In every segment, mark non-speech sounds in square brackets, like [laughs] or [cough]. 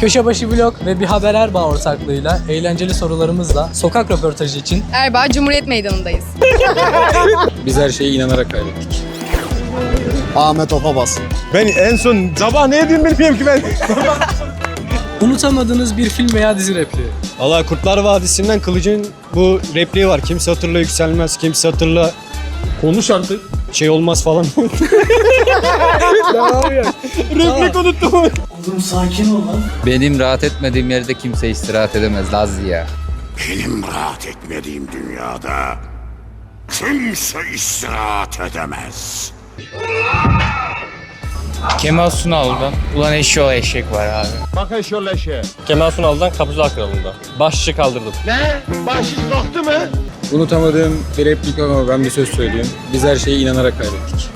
Köşebaşı Vlog ve bir haber Erbağ ortaklığıyla eğlenceli sorularımızla sokak röportajı için Erbaa Cumhuriyet Meydanı'ndayız. [laughs] Biz her şeye inanarak kaybettik. Ahmet Ofabas. Ben en son sabah ne yediğimi bilmiyorum ki ben. [laughs] unutamadığınız bir film veya dizi repliği. Valla Kurtlar Vadisi'nden Kılıç'ın bu repliği var. Kimse hatırla yükselmez, kimse hatırla Konuş artık. Şey olmaz falan. [laughs] Replik unuttum. Benim rahat etmediğim yerde kimse istirahat edemez Laz ya. Benim rahat etmediğim dünyada kimse istirahat edemez. Kemal Sunal'dan Ulan eşeği eşek var abi. Bakın şöyle eşeğe. Kemal Sunal'dan Kapıcılar Kralı'nda. Başçı kaldırdım. Unutamadığım bir replik ama ben bir söz söyleyeyim. Biz her şeye inanarak kaybettik.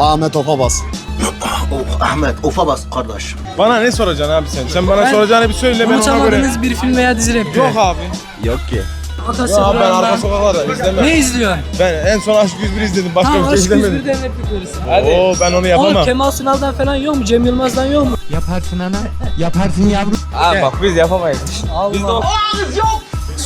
Ahmet Ofabas. Ahmet Ofabas kardeş. Bana ne soracaksın abi sen? Sen bana Ben- soracağını bir söyle ben ona göre. Bir film veya dizi repliği. Yok abi. Yok ki. Akasya Ya ben arka sokaklarda izlemem. Ne izliyorsun? Ben en son Aşk 101 izledim. Başka Tamam bir şey Aşk izlemedim. 101'den replik verirsin. Oo ben onu Oğlum yapamam. Kemal Sunal'dan falan yok mu? Cem Yılmaz'dan yok mu? Aa bak biz yapamayız. Allah.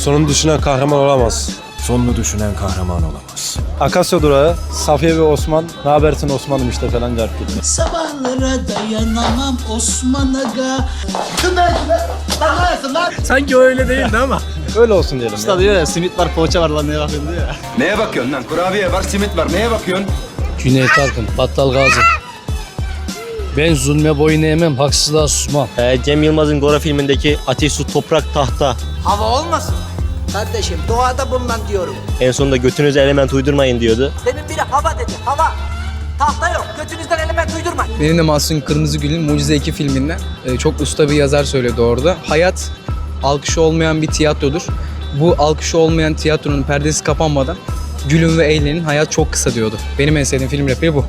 Sonunu düşünen kahraman olamaz. Sonunu düşünen kahraman olamaz. Akasya Durağı, Safiye ve Osman. Ne habersin Osman'ım işte falan garip gitti. Sabahlara dayanamam Osman Aga. Sanki öyle değildi ama. [laughs] Öyle olsun diyelim ya. diyor ya simit var poğaça var lan ne bakıyorsun diyor ya. Neye bakıyorsun lan? Kurabiye var, simit var. Neye bakıyorsun? Cüneyt Arkın, Battal Gazi. Ben zulme boyun eğmem, haksızlığa susmam. Ee, Cem Yılmaz'ın Gora filmindeki Ateş Su Toprak Tahta. Hava olmasın. Kardeşim doğada bulunan diyorum. En sonunda götünüze element uydurmayın diyordu. Demin biri hava dedi hava. Tahta yok. Götünüzden element uydurmayın. Benim de Mahsun Kırmızıgül'ün Mucize 2 filminde e, çok usta bir yazar söyledi orada. Hayat alkışı olmayan bir tiyatrodur. Bu alkışı olmayan tiyatronun perdesi kapanmadan gülün ve eğlenin hayat çok kısa diyordu. Benim en sevdiğim film repliği bu.